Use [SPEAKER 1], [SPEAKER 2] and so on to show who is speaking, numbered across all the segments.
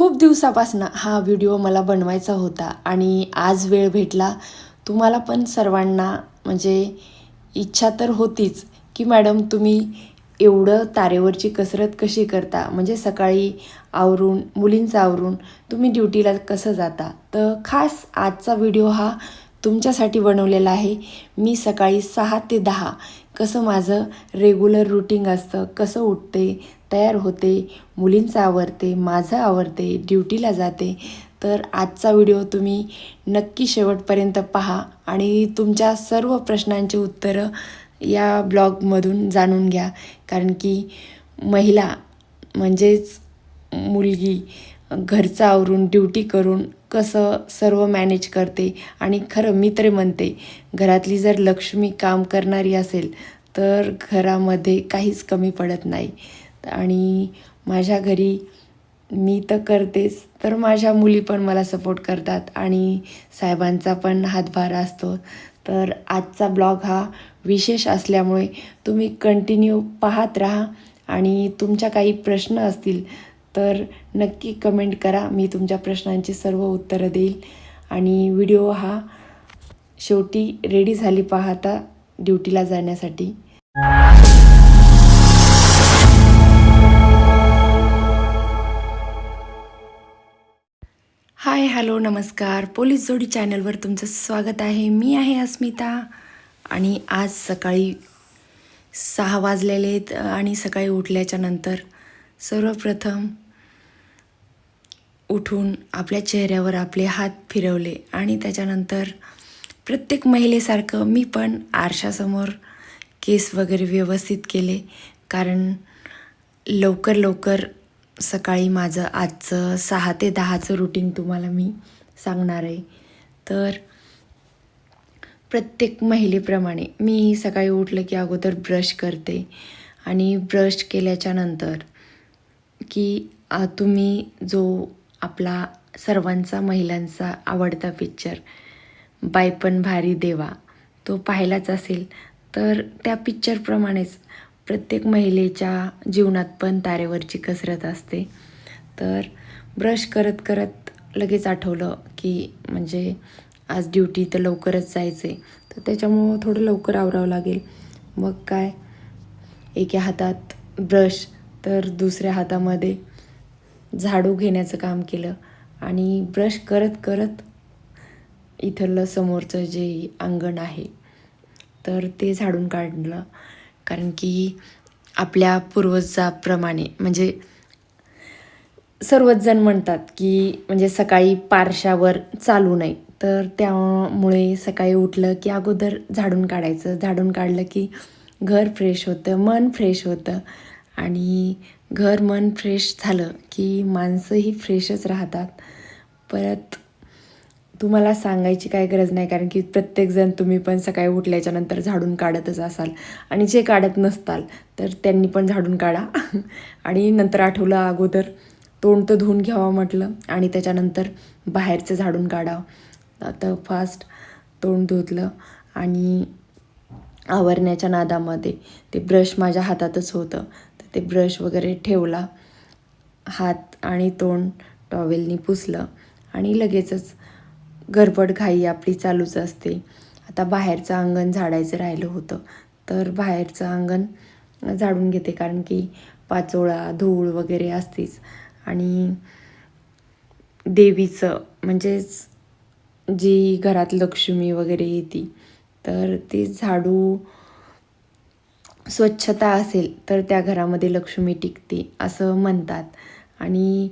[SPEAKER 1] खूप दिवसापासून हा व्हिडिओ मला बनवायचा होता आणि आज वेळ भेटला. तुम्हाला पण सर्वांना म्हणजे इच्छा तर होतीच की मॅडम तुम्ही एवढं तारेवरची कसरत कशी करता? म्हणजे सकाळी आवरून मुलींचं आवरून तुम्ही ड्युटीला कसं जाता? तर खास आजचा व्हिडिओ हा तुमच्यासाठी बनवलेला आहे. मी सकाळी सहा ते दहा कसं माझं रेग्युलर रुटीन असतं कसं उठते तयार होते मुलींचं आवरते माझं आवरते ड्युटीला जाते. तर आजचा व्हिडिओ तुम्ही नक्की शेवटपर्यंत पहा आणि तुमच्या सर्व प्रश्नांची उत्तरं या ब्लॉगमधून जाणून घ्या. कारण की महिला म्हणजेच मुलगी घरचं आवरून ड्युटी करून कसं सर्व मॅनेज करते आणि खरं मी तरी म्हणते घरातली जर लक्ष्मी काम करणारी असेल तर घरामध्ये काहीच कमी पडत नाही. आणि माझ्या घरी मी तर करतेच तर माझ्या मुली पण मला सपोर्ट करतात आणि साहेबांचा पण हातभार असतो. तर आजचा ब्लॉग हा विशेष असल्यामुळे तुम्ही कंटिन्यू पाहत राहा आणि तुमच्या काही प्रश्न असतील तर नक्की कमेंट करा. मी तुमच्या प्रश्नांची सर्व उत्तरं देईल. आणि व्हिडिओ हा शेवटी रेडी झाली पाहता ड्युटीला जाण्यासाठी. हाय हॅलो नमस्कार. पोलीस जोडी चॅनलवर तुमचं स्वागत आहे. मी आहे अस्मिता. आणि आज सकाळी सहा वाजलेले आहेत आणि सकाळी उठल्याच्या नंतर सर्वप्रथम उठून आपल्या चेहऱ्यावर आपले हात फिरवले आणि त्याच्यानंतर प्रत्येक महिलेसारखं मी पण आरशासमोर केस वगैरे व्यवस्थित केले कारण लवकर लवकर सकाळी माझं आजचं सहा ते दहाचं रुटीन तुम्हाला मी सांगणार आहे. तर प्रत्येक महिलेप्रमाणे मी सकाळी उठलं की अगोदर ब्रश करते आणि ब्रश केल्याच्यानंतर की तुम्ही जो आपला सर्वांचा महिलांचा आवडता पिक्चर बायपण भारी देवा तो पाहिलाच असेल तर त्या पिक्चरप्रमाणेच प्रत्येक महिलेच्या जीवनात पण तारेवरची कसरत असते. तर ब्रश करत करत लगेच आठवलं की म्हणजे आज ड्युटी तर लवकरच जायचं आहे तर त्याच्यामुळं थोडं लवकर आवरावं लागेल. मग काय? एका हातात ब्रश तर दुसऱ्या हातामध्ये झाडू घेण्याचं काम केलं आणि ब्रश करत करत इथलं समोरचं जे अंगण आहे तर ते झाडून काढलं. कारण की आपल्या पूर्वजाप्रमाणे म्हणजे सर्वच जण म्हणतात की म्हणजे सकाळी पारशावर चालू नये तर त्यामुळे सकाळी उठलं की अगोदर झाडून काढायचं. झाडून काढलं की घर फ्रेश होतं मन फ्रेश होतं. आणि घर मन फ्रेश झालं की माणसंही फ्रेशच राहतात. परत तुम्हाला सांगायची काय गरज नाही कारण की प्रत्येकजण तुम्ही पण सकाळी उठल्याच्या नंतर झाडून काढतच असाल. आणि जे काढत नसताल तर त्यांनी पण झाडून काढा. आणि नंतर आठवलं अगोदर तोंड तर धुवून घ्यावं म्हटलं आणि त्याच्यानंतर बाहेरचं झाडून काढावं आता फास्ट तोंड धुतलं आणि आवरण्याच्या नादामध्ये ते ब्रश माझ्या हातातच होतं. ते ब्रश वगैरे ठेवला हात आणि तोंड टॉवेलनी पुसलं आणि लगेचच गडबड घाई आपली चालूच असते. आता बाहेरचं अंगण झाडायचं राहिलं होतं तर बाहेरचं अंगण झाडून घेते कारण की पाचोळा धूळ वगैरे असतेच. आणि देवीचं म्हणजेच जी घरात लक्ष्मी वगैरे येते तर ती झाडू स्वच्छता असेल तर त्या घरामध्ये लक्ष्मी टिकते असं म्हणतात. आणि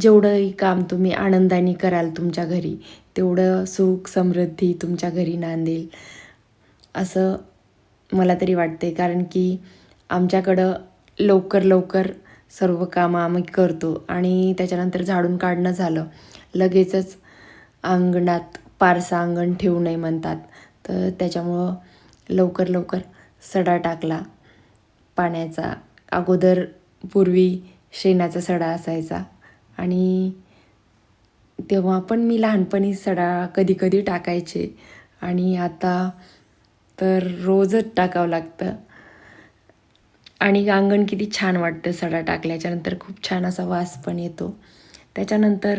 [SPEAKER 1] जेवढंही काम तुम्ही आनंदाने कराल तुमच्या घरी तेवढं सुख समृद्धी तुमच्या घरी नांदेल असं मला तरी वाटते कारण की आमच्याकडं लवकर लवकर सर्व कामं आम्ही करतो आणि त्याच्यानंतर झाडून काढणं झालं लगेचच अंगणात पारसा अंगण ठेवू नये म्हणतात. तर त्याच्यामुळं लवकर लवकर सडा टाकला. पाण्याचा. अगोदर पूर्वी शेणाचा सडा असायचा. आणि तेव्हा पण मी लहानपणी सडा कधी कधी टाकायचे. आणि आता तर रोजच टाकावं लागतं. आणि अंगण किती छान वाटतं सडा टाकल्याच्यानंतर खूप छान असा वास पण येतो. त्याच्यानंतर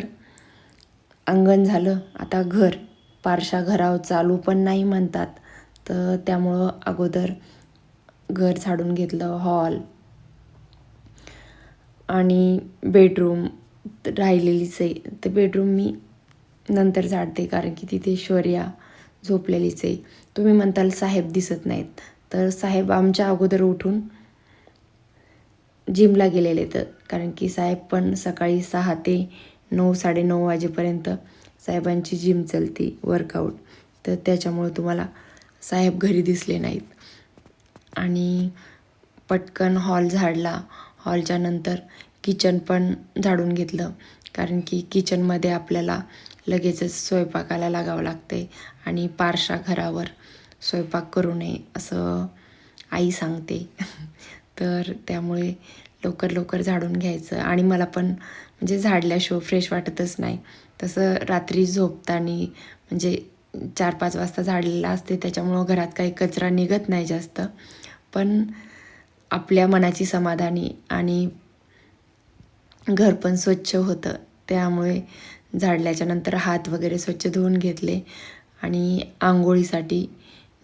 [SPEAKER 1] अंगण झालं. आता घर. पारशा घराव चालू पण नाही म्हणतात. तर त्यामुळं अगोदर घर झाडून घेतलं हॉल आणि बेडरूम राहिलेलीच आहे. ते बेडरूम मी नंतर झाडते कारण की तिथे शौर्या झोपलेलीच आहे. तुम्ही म्हणताल साहेब दिसत नाहीत. तर साहेब आमच्या अगोदर उठून जिमला गेलेले तर कारण की साहेब पण सकाळी सहा ते नऊ साडेनऊ वाजेपर्यंत साहेबांची जिम चलते वर्कआउट तर त्याच्यामुळे तुम्हाला साहेब घरी दिसले नाहीत. आणि पटकन हॉल झाडला. हॉलच्या नंतर किचन पण झाडून घेतलं. कारण की किचनमध्ये आपल्याला लगेचच स्वयंपाकाला लागावं लागते आणि पारशा घरावर स्वयंपाक करू नये असं आई सांगते. तर त्यामुळे लवकर लवकर झाडून घ्यायचं. आणि मला पण म्हणजे झाडल्याशिवाय फ्रेश वाटतच नाही. तसं रात्री झोपताना म्हणजे चार पाच वाजता झाडलेलं असते. त्याच्यामुळं घरात काही कचरा निघत नाही जास्त. पण आपल्या मनाची समाधानी आणि घर पण स्वच्छ होतं. त्यामुळे झाडल्याच्या नंतर हात वगैरे स्वच्छ धुवून घेतले आणि आंघोळीसाठी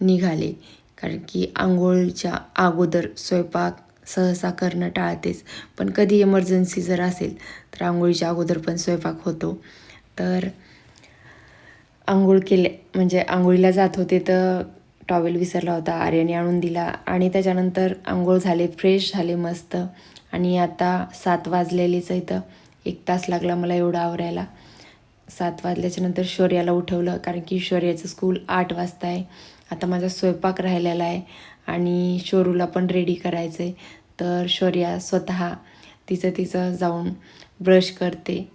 [SPEAKER 1] निघाले. कारण की आंघोळीच्या अगोदर स्वयंपाक सहसा करणं टाळतेच. पण कधी इमर्जन्सी जर असेल तर आंघोळीच्या अगोदर पण स्वयंपाक होतो. तर आंघोळ केले म्हणजे आंघोळीला जात होते तर टॉवेल विसरला होता आर्याने आणून दिला आणि त्याच्यानंतर आंघोळ झाले फ्रेश झाले मस्त. आणि आता सात वाजलेलीच इथं. एक तास लागला मला एवढा आवरायला. सात वाजल्याच्या नंतर शौर्याला उठवलं कारण की शौर्याचं स्कूल आठ वाजता आहे. आता माझा स्वयंपाक राहिलेला आहे आणि शोरूला पण रेडी करायचं आहे तर शौर्या स्वतः तिचं तिचं जाऊन ब्रश करते.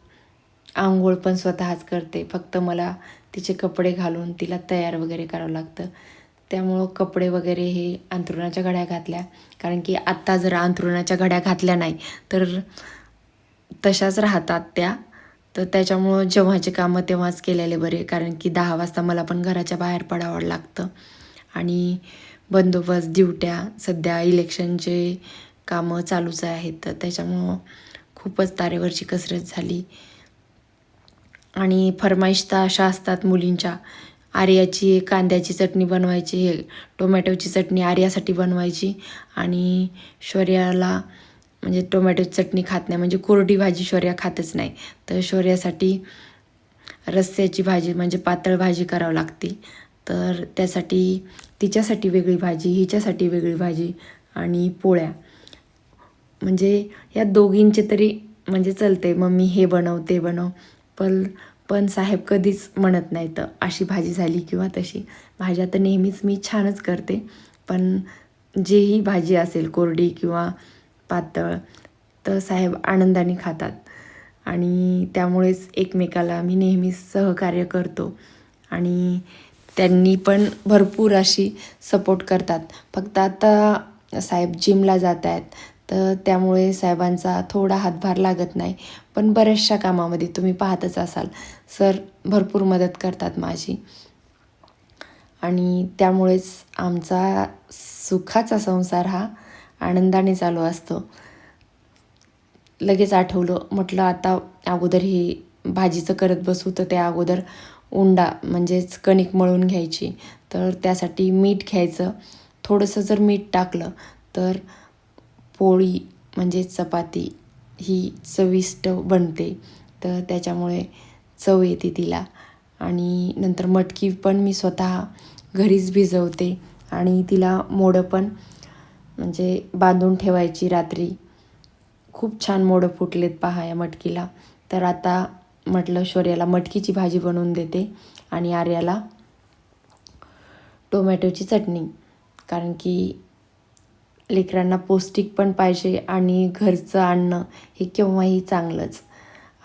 [SPEAKER 1] आंघोळ पण स्वतःच करते. फक्त मला तिचे कपडे घालून तिला तयार वगैरे करावं लागतं. त्यामुळं कपडे वगैरे हे अंथरुणाच्या घड्या घातल्या. कारण की आत्ता जर अंथरुणाच्या घड्या घातल्या नाही तर तशाच राहतात त्या. तर त्याच्यामुळं जेव्हाचे कामं तेव्हाच केलेले बरे. कारण की दहा वाजता मला पण घराच्या बाहेर पडावं लागतं. आणि बंदोबस्त ड्युट्या सध्या इलेक्शनचे कामं चालूच आहेत. तर त्याच्यामुळं खूपच तारेवरची कसरत झाली. आणि फरमाईश तर अशा असतात मुलींच्या आर्याची कांद्याची चटणी बनवायची हे टोमॅटोची चटणी आर्यासाठी बनवायची आणि शौर्याला म्हणजे टोमॅटोची चटणी खात नाही म्हणजे कोरडी भाजी शौर्या खातच नाही. तर शौर्यासाठी रस्स्याची भाजी म्हणजे पातळ भाजी करावं लागते. तर त्यासाठी तिच्यासाठी वेगळी भाजी हिच्यासाठी वेगळी भाजी आणि पोळ्या. म्हणजे या दोघींचे तरी म्हणजे चलते मम्मी हे बनव ते बनव. पण पण साहेब कधीच म्हणत नाही तर अशी भाजी झाली किंवा तशी. भाज्या तर नेहमीच मी छानच करते पण जेही भाजी असेल कोरडी किंवा पातळ तर साहेब आनंदाने खातात. आणि त्यामुळेच एकमेकाला मी नेहमी सहकार्य करतो. आणि त्यांनी पण भरपूर अशी सपोर्ट करतात. फक्त आता साहेब जिमला जात आहेत तर त्यामुळे साहेबांचा थोडा हातभार लागत नाही. पण बऱ्याचशा कामामध्ये तुम्ही पाहतच असाल. सर भरपूर मदत करतात माझी. आणि त्यामुळेच आमचा सुखाचा संसार हा आनंदाने चालू असतो. लगेच आठवलं म्हटलं आता अगोदर ही भाजीचं करत बसू तर त्या अगोदर उंडा म्हणजेच कणिक मळून घ्यायची. तर त्यासाठी मीठ घ्यायचं. थोडंसं जर मीठ टाकलं तर पोळी म्हणजे चपाती ही चविष्ट बनते. तर त्याच्यामुळे चव येते तिला. आणि नंतर मटकी पण मी स्वतः घरीच भिजवते. आणि तिला मोडं पण म्हणजे बांधून ठेवायची रात्री. खूप छान मोडं फुटलेत पहा या मटकीला. तर आता म्हटलं शौर्याला मटकीची भाजी बनवून देते आणि आर्याला टोमॅटोची चटणी. कारण की लेकरांना पौष्टिक पण पाहिजे आणि घरचं अन्न हे केव्हाही चांगलंच.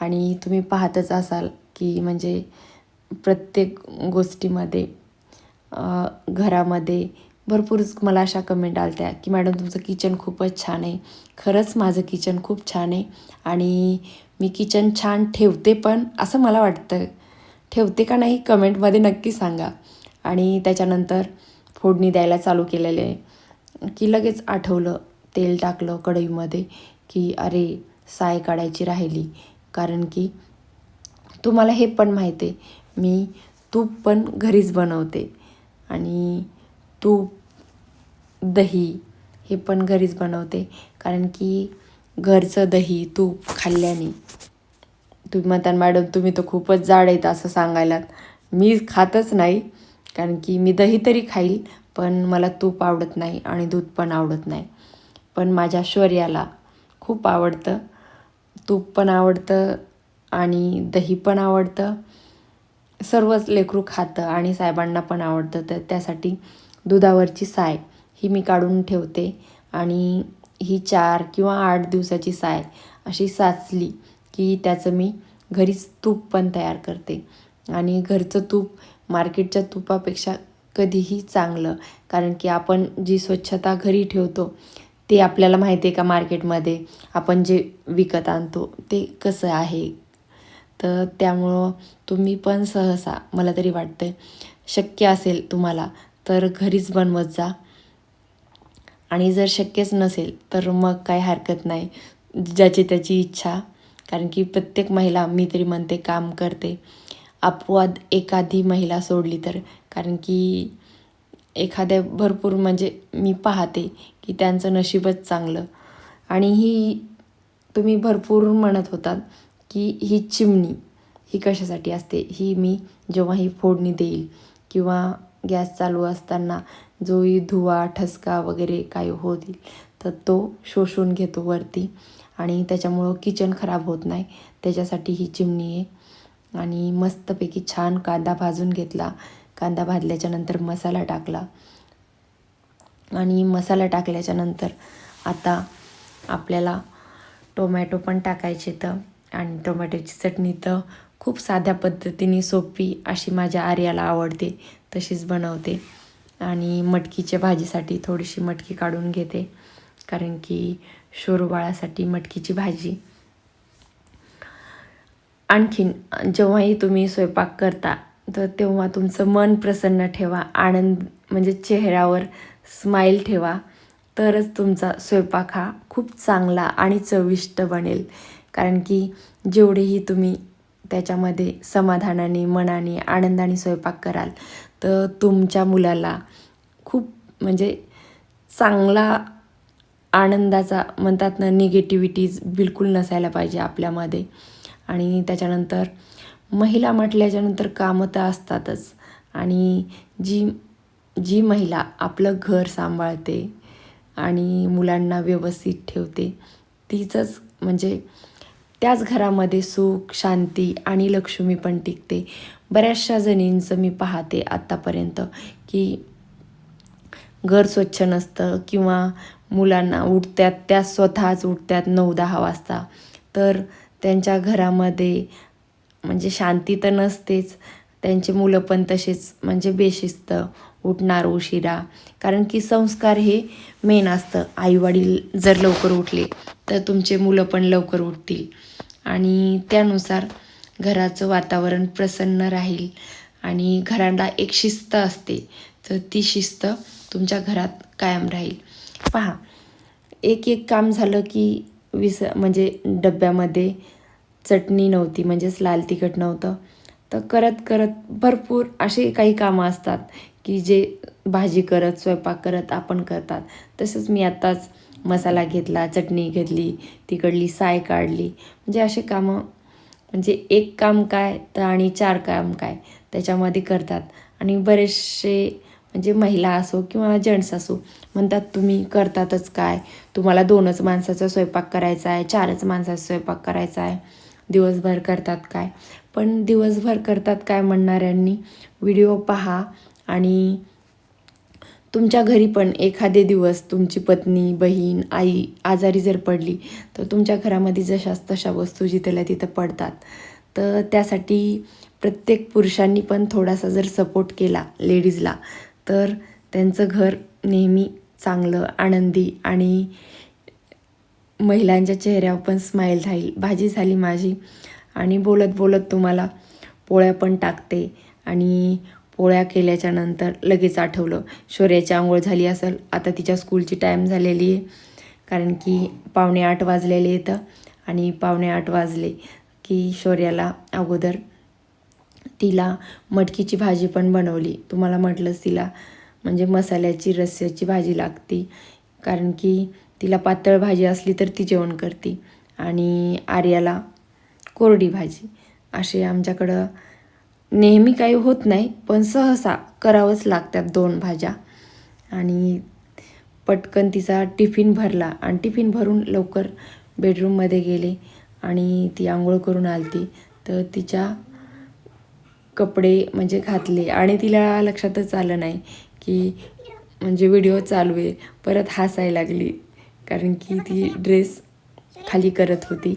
[SPEAKER 1] आणि तुम्ही पाहतच असाल की म्हणजे प्रत्येक गोष्टीमध्ये घरामध्ये भरपूर मला अशा कमेंट आल्या की मॅडम तुमचं किचन खूपच छान आहे. खरंच माझं किचन खूप छान आहे आणि मी किचन छान ठेवते पण असं मला वाटतं. ठेवते का नाही कमेंटमध्ये नक्की सांगा. आणि त्याच्यानंतर फोडणी द्यायला चालू केलेले की लगेच आठवलं तेल टाकलं कढईमध्ये की अरे साय काढायची राहिली. कारण की तुम्हाला हे पण माहिती आहे मी तूप पण घरीच बनवते. आणि तूप दही हे पण घरीच बनवते. कारण की घरचं दही तूप खाल्ल्याने तुम्ही म्हणता मॅडम तुम्ही तर खूपच जाड आहेत असं सांगायलात. मी खातच नाही कारण की मी दही तरी खाईल पण मला तूप आवडत नाही आणि दूध पण आवडत नाही. पण माझ्या शौर्याला खूप आवडतं. तूप पण आवडतं आणि दही पण आवडतं. सर्वच लेकरू खातं आणि साहेबांना पण आवडतं. तर त्यासाठी दुधावरची साय ही मी काढून ठेवते आणि ही चार किंवा आठ दिवसाची साय अशी साचली की त्याचं मी घरीच तूप पण तयार करते. आणि घरचं तूप मार्केटच्या तुपापेक्षा कधीही चांगलं. कारण की आपण जी स्वच्छता घरी ठेवतो ते आपल्याला माहिती आहे का मार्केटमध्ये? आपण जे विकत आणतो ते कसं आहे? तर त्यामुळं तुम्ही पण सहसा मला तरी वाटतं शक्य असेल तुम्हाला तर घरीच बनवत जा. आणि जर शक्यच नसेल तर मग काय हरकत नाही. ज्याची त्याची इच्छा. कारण की प्रत्येक महिला मी तरी म्हणते काम करते. अपवाद एखादी महिला सोडली तर कारण की एखाद्या भरपूर म्हणजे मी पाहते की त्यांचं नशीबच चांगलं. आणि ही तुम्ही भरपूर म्हणत होतात की ही चिमणी ही कशासाठी असते? ही मी जेव्हा ही फोडणी देईल किंवा गॅस चालू असताना जोही धुवा ठसका वगैरे काय होतील तर तो शोषून घेतो वरती आणि त्याच्यामुळं किचन खराब होत नाही. त्याच्यासाठी ही चिमणी आहे. आणि मस्तपैकी छान कांदा भाजून घेतला. कांदा भाजल्याच्यानंतर मसाला टाकला. आणि मसाला टाकल्याच्यानंतर आता आपल्याला टोमॅटो पण टाकायचे तर आणि टोमॅटोची चटणी तर खूप साध्या पद्धतीने सोपी अशी माझ्या आर्याला आवडते तशीच बनवते. आणि मटकीच्या भाजीसाठी थोडीशी मटकी काढून घेते कारण की शोरूबाळासाठी मटकीची भाजी. आणखीन जेव्हाही तुम्ही स्वयंपाक करता तर तेव्हा तुमचं मन प्रसन्न ठेवा आनंद म्हणजे चेहऱ्यावर स्माईल ठेवा. तरच तुमचा स्वयंपाक हा खूप चांगला आणि चविष्ट बनेल. कारण की जेवढेही तुम्ही त्याच्यामध्ये समाधानाने मनाने आनंदाने स्वयंपाक कराल तर तुमच्या मुलाला खूप म्हणजे चांगला आनंदाचा म्हणतात ना निगेटिव्हिटीज बिलकुल नसायला पाहिजे आपल्यामध्ये. आणि त्याच्यानंतर महिला म्हटल्याच्यानंतर कामं तर असतातच. आणि जी जी महिला आपलं घर सांभाळते आणि मुलांना व्यवस्थित ठेवते तीचंच म्हणजे त्याच घरामध्ये सुख शांती आणि लक्ष्मी पण टिकते. बऱ्याचशा जणींचं मी पाहते आत्तापर्यंत की घर स्वच्छ नसतं किंवा मुलांना उठत्यात त्या स्वतःच उठत्यात नऊ दहा वाजता. तर त्यांच्या घरामध्ये म्हणजे शांती तर नसतेच. त्यांचे मुलं पण तसेच. म्हणजे बेशिस्त उठणार उशिरा. कारण की संस्कार हे मेन असतं. आईवडील जर लवकर उठले तर तुमचे मुलं पण लवकर उठतील. आणि त्यानुसार घराचं वातावरण प्रसन्न राहील. आणि घराला एक शिस्त असते. तर ती शिस्त तुमच्या घरात कायम राहील. पहा एक एक काम झालं की विस म्हणजे डब्यामध्ये चटणी नव्हती म्हणजेच लाल तिखट नव्हतं. तर करत करत भरपूर असे काही कामं असतात की जे भाजी करत स्वयंपाक करत आपण करतात. तसंच मी आत्ताच मसाला घेतला चटणी घेतली तिकडली साय काढली. म्हणजे असे कामं म्हणजे एक काम काय तर आणि चार काम काय त्याच्यामध्ये करतात. आणि बरेचसे म्हणजे महिला असो किंवा जेंट्स असो म्हणतात तुम्ही करतातच काय? तुम्हाला दोनच माणसाचा स्वयंपाक करायचा आहे चारच माणसाचा स्वयंपाक करायचा आहे. दिवसभर करतात काय? पण दिवसभर करतात काय म्हणणाऱ्यांनी? व्हिडिओ पहा आणि तुमच्या घरी पण एखादे दिवस तुमची पत्नी बहीण आई आजारी जर पडली तर तुमच्या घरामध्ये जशाच तशा वस्तू जिथल्या तिथं पडतात. तर त्यासाठी प्रत्येक पुरुषांनी पण थोडासा जर सपोर्ट केला लेडीजला तर त्यांचं घर नेहमी चांगलं आनंदी आणि महिलांच्या चेहऱ्यावर पण स्माईल राहील भाजी झाली माझी. आणि बोलत बोलत तुम्हाला पोळ्या पण टाकते. आणि पोळ्या केल्याच्यानंतर लगेच आठवलं शौर्याची आंघोळ झाली असेल. आता तिच्या स्कूलची टाईम झालेली आहे. कारण की पावणे आठ वाजलेले येतं आणि पावणे आठ वाजले की शौर्याला अगोदर तिला मटकीची भाजी पण बनवली. तुम्हाला म्हटलंच तिला. म्हणजे मसाल्याची रस्स्याची भाजी लागते. कारण की तिला पातळ भाजी असली तर ती जेवण करते. आणि आर्याला कोरडी भाजी. असे आमच्याकडं नेहमी काही होत नाही पण सहसा करावंच लागतात दोन भाज्या. आणि पटकन तिचा टिफिन भरला आणि टिफिन भरून लवकर बेडरूममध्ये गेले आणि ती आंघोळ करून आलती. तर तिच्या कपडे म्हणजे घातले आणि तिला लक्षातच आलं नाही की म्हणजे व्हिडिओ चालू आहे परत हसायला लागली. कारण की ती ड्रेस खाली करत होती.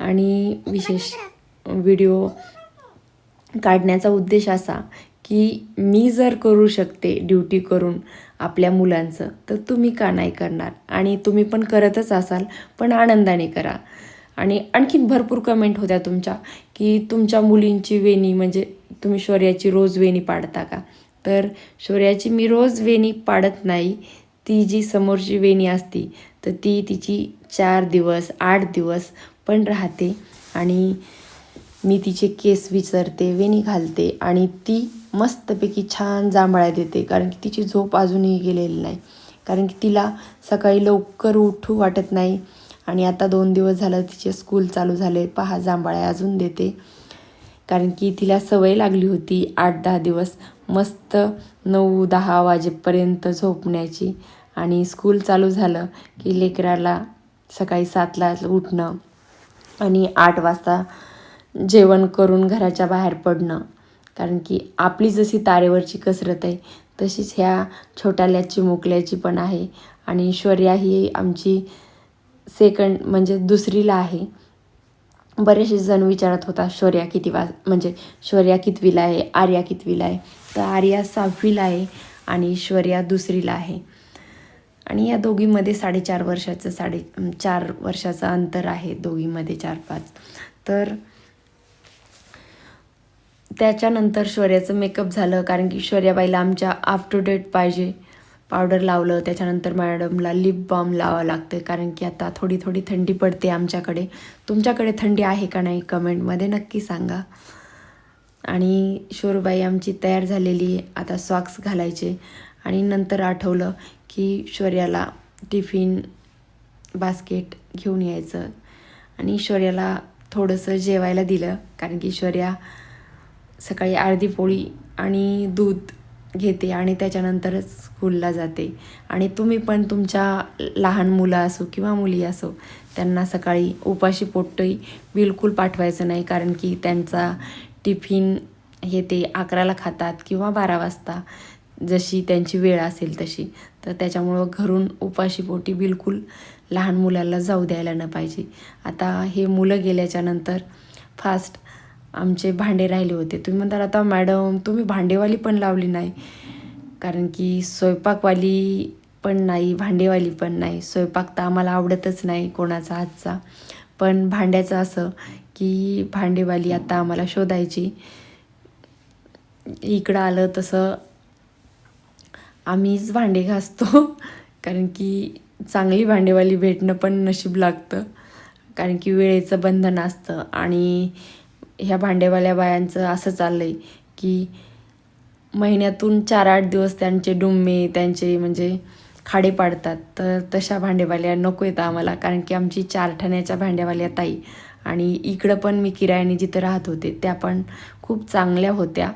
[SPEAKER 1] आणि विशेष व्हिडिओ काढण्याचा उद्देश असा की मी जर करू शकते ड्युटी करून आपल्या मुलांचं तर तुम्ही का नाही करणार? आणि तुम्ही पण करतच असाल पण आनंदाने करा. आणि आणखीन भरपूर कमेंट होत्या तुमच्या की तुमच्या मुलींची वेणी म्हणजे तुम्ही शौर्याची रोज वेणी पाडता का? तर शौर्याची मी रोज वेणी पाडत नाही. ती जी समोरची वेणी असती तर ती तिची चार दिवस आठ दिवस पण राहते आणि मी तिचे केस विचारते वेणी घालते आणि ती मस्तपैकी छान जांभळ्या देते कारण की तिची झोप अजूनही गेलेली नाही. कारण की तिला सकाळी लवकर उठू वाटत नाही आणि आता दोन दिवस झालं तिचे स्कूल चालू झाले पहा जांभळ्या अजून देते. कारण की तिला सवय लागली होती आठ दहा दिवस मस्त नऊ दहा वाजेपर्यंत झोपण्याची. आणि स्कूल चालू झालं की लेकराला सकाळी सातला उठणं आणि आठ वाजता जेवण करून घराच्या बाहेर पडणं. कारण की आपली जशी तारेवरची कसरत आहे तशीच ह्या छोट्याल्याची मोकल्याची पण आहे. आणि ऐश्वर्या ही आमची सेकंड म्हणजे दुसरीला आहे. बरेचसे जण विचारत होता शौर्या किती वाज म्हणजे शौर्या कितवीला आहे? आर्या कितवीला आहे? तर आर्या सहावीला आहे आणि शौर्या दुसरीला आहे. आणि या दोघीमध्ये साडेचार वर्षाचं साडे चार वर्षाचं अंतर आहे दोघीमध्ये चार पाच. तर त्याच्यानंतर शौर्याचं मेकअप झालं कारण की शौर्याबाईला आमच्या अप टू डेट पाहिजे पावडर लावलं. त्याच्यानंतर मॅडमला लिप बाम लावावं लागतं कारण की आता थोडी थोडी थंडी पडते आमच्याकडे. तुमच्याकडे थंडी आहे का नाही कमेंटमध्ये नक्की सांगा. आणि शोरबाई आमची तयार झालेली आता सॉक्स घालायचे. आणि नंतर आठवलं की शौर्याला टिफिन बास्केट घेऊन यायचं. आणि शौर्याला थोडंसं जेवायला दिलं कारण की शौर्या सकाळी अर्धी पोळी आणि दूध घेते आणि त्याच्यानंतरच स्कूलला जाते. आणि तुम्ही पण तुमच्या लहान मुलं असो किंवा मुली असो त्यांना सकाळी उपाशी पोटही बिलकुल पाठवायचं नाही कारण की त्यांचा टिफिन हे ते अकराला खातात किंवा बारा वाजता. जशी त्यांची वेळ असेल तशी. तर त्याच्यामुळं घरून उपाशी पोटी बिलकुल लहान मुलाला जाऊ द्यायला न पाहिजे. आता हे मुलं गेल्याच्यानंतर फास्ट आमचे भांडे राहिले होते. तुम्ही म्हणताल आता मॅडम तुम्ही भांडेवाली पण लावली नाही. कारण की स्वयंपाकवाली पण नाही भांडेवाली पण नाही. स्वयंपाक तर आम्हाला आवडतच नाही कोणाचा हातचा पण भांड्याचं असं की भांडेवाली आता आम्हाला शोधायची. इकडं आलं तसं आम्हीच भांडे घासतो. कारण की चांगली भांडेवाली भेटणं पण नशीब लागतं. कारण की वेळेचं बंधन असतं. आणि ह्या भांडेवाल्या बायांचं असं चाललं आहे की महिन्यातून चार आठ दिवस त्यांचे डुम्मे त्यांचे म्हणजे खाडे पाडतात. तर तशा भांडेवाल्या नको येतं आम्हाला. कारण की आमची चार ठाण्याच्या भांडेवाल्या ताई. आणि इकडं पण मी किरायाने जिथं राहत होते त्या पण खूप चांगल्या होत्या.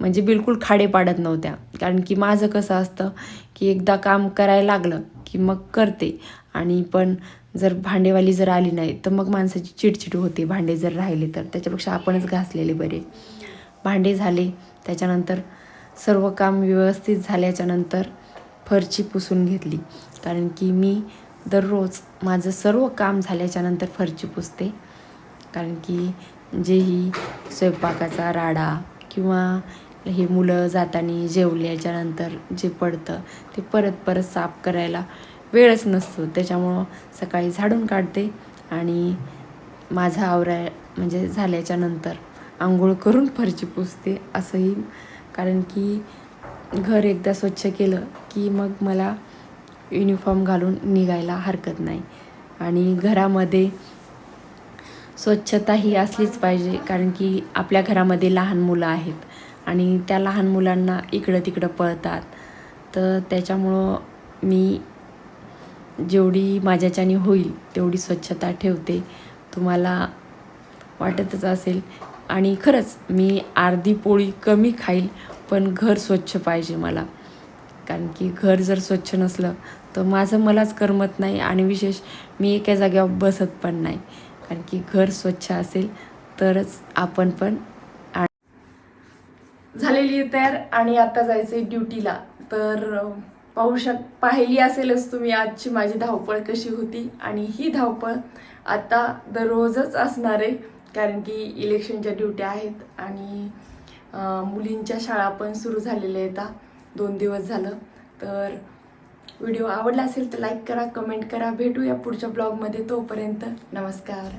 [SPEAKER 1] म्हणजे बिलकुल खाडे पाडत नव्हत्या. कारण की माझं कसं असतं की एकदा काम करायला लागलं की मग करते. आणि पण जर भांडेवाली जर आली नाही तर मग माणसाची चिडचिड होते. भांडे जर राहिले तर. त्याच्यापेक्षा आपणच घासलेले बरे. भांडे झाले त्याच्यानंतर सर्व काम व्यवस्थित झाल्याच्यानंतर फरची पुसून घेतली. कारण की मी दररोज माझं सर्व काम झाल्याच्यानंतर फरची पुसते. कारण की जेही स्वयंपाकाचा राडा किंवा हे मुलं जाताना जेवल्याच्यानंतर जे पडतं ते परत परत साफ करायला वेळच नसतो. त्याच्यामुळं सकाळी झाडून काढते आणि माझा आवराय म्हणजे झाल्याच्यानंतर आंघोळ करून फरची पुसते असंही. कारण की घर एकदा स्वच्छ केलं की मग मला युनिफॉर्म घालून निघायला हरकत नाही. आणि घरामध्ये स्वच्छता ही असलीच पाहिजे. कारण की आपल्या घरामध्ये लहान मुलं आहेत. आणि त्या लहान मुलांना इकडं तिकडं पळतात. तर त्याच्यामुळं मी जेवढी माझ्याच्याने होईल तेवढी स्वच्छता ठेवते. तुम्हाला वाटतच असेल. आणि खरंच मी अर्धी पोळी कमी खाईल पण घर स्वच्छ पाहिजे मला. कारण की घर जर स्वच्छ नसलं तर माझं मलाच करमत नाही आणि विशेष मी एका जागेवर बसत पण नाही. कारण की घर स्वच्छ असेल तरच आपण पण झालेली आहे तयार आणि आता जायचं आहे ड्युटीला. तर पाहू शक पाहिली असेलच तुम्ही आजची माझी धावपळ कशी होती. आणि ही धावपळ आता दररोजच असणार आहे कारण की इलेक्शनच्या ड्युट्या आहेत आणि मुलींच्या शाळा पण सुरू झालेल्या आहेत. आता दोन दिवस झालं. तर व्हिडिओ आवडला असेल तर लाईक करा कमेंट करा. भेटूया पुढच्या ब्लॉगमध्ये तोपर्यंत. नमस्कार.